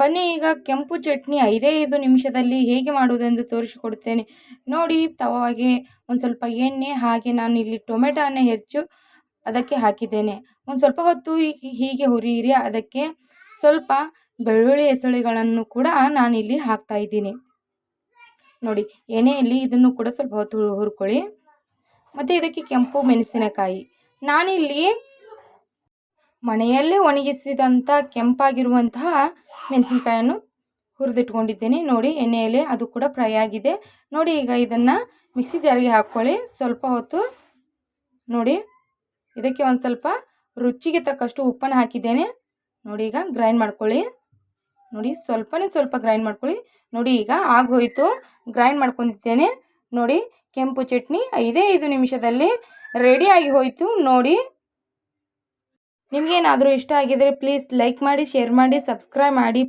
ಬನ್ನಿ, ಈಗ ಕೆಂಪು ಚಟ್ನಿ ಐದೇ ಐದು ನಿಮಿಷದಲ್ಲಿ ಹೇಗೆ ಮಾಡುವುದೆಂದು ತೋರಿಸಿಕೊಡುತ್ತೇನೆ. ನೋಡಿ ತವಾಗೆ ಒಂದು ಸ್ವಲ್ಪ ಎಣ್ಣೆ, ಹಾಗೆ ನಾನು ಇಲ್ಲಿ ಟೊಮೆಟೊನ ಹೆಚ್ಚು ಅದಕ್ಕೆ ಹಾಕಿದ್ದೇನೆ. ಒಂದು ಸ್ವಲ್ಪ ಹೊತ್ತು ಹೀಗೆ ಹುರಿಯಿರಿ. ಅದಕ್ಕೆ ಸ್ವಲ್ಪ ಬೆಳ್ಳುಳ್ಳಿ ಹೆಸರುಗಳನ್ನು ಕೂಡ ನಾನಿಲ್ಲಿ ಹಾಕ್ತಾ ಇದ್ದೀನಿ. ನೋಡಿ, ಎಣ್ಣೆಯಲ್ಲಿ ಇದನ್ನು ಕೂಡ ಸ್ವಲ್ಪ ಹೊತ್ತು ಹುರ್ಕೊಳ್ಳಿ. ಮತ್ತು ಇದಕ್ಕೆ ಕೆಂಪು ಮೆಣಸಿನಕಾಯಿ. ನಾನಿಲ್ಲಿ ಮನೆಯಲ್ಲೇ ಒಣಗಿಸಿದಂಥ ಕೆಂಪಾಗಿರುವಂತಹ ಮೆಣಸಿನ್ಕಾಯನ್ನು ಹುರಿದಿಟ್ಕೊಂಡಿದ್ದೇನೆ. ನೋಡಿ ಎಣ್ಣೆಯಲ್ಲಿ ಅದು ಕೂಡ ಫ್ರೈ ಆಗಿದೆ. ನೋಡಿ, ಈಗ ಇದನ್ನು ಮಿಕ್ಸಿ ಜಾರಿಗೆ ಹಾಕ್ಕೊಳ್ಳಿ. ಸ್ವಲ್ಪ ಹೊತ್ತು ನೋಡಿ, ಇದಕ್ಕೆ ಒಂದು ಸ್ವಲ್ಪ ರುಚಿಗೆ ತಕ್ಕಷ್ಟು ಉಪ್ಪನ್ನು ಹಾಕಿದ್ದೇನೆ. ನೋಡಿ, ಈಗ ಗ್ರೈಂಡ್ ಮಾಡ್ಕೊಳ್ಳಿ. ನೋಡಿ, ಸ್ವಲ್ಪನೇ ಸ್ವಲ್ಪ ಗ್ರೈಂಡ್ ಮಾಡ್ಕೊಳ್ಳಿ. ನೋಡಿ, ಈಗ ಆಗೋಯಿತು. ಗ್ರೈಂಡ್ ಮಾಡ್ಕೊಂಡಿದ್ದೇನೆ. ನೋಡಿ, ಕೆಂಪು ಚಟ್ನಿ ಐದೇ ಐದು ನಿಮಿಷದಲ್ಲಿ ರೆಡಿಯಾಗಿ ಹೋಯಿತು. ನೋಡಿ ನಿಮಗೇನಾದರೂ ಇಷ್ಟ ಆಗಿದ್ದರೆ ಪ್ಲೀಸ್ ಲೈಕ್ ಮಾಡಿ ಶೇರ್ ಮಾಡಿ ಸಬ್ಸ್ಕ್ರೈಬ್ ಮಾಡಿ.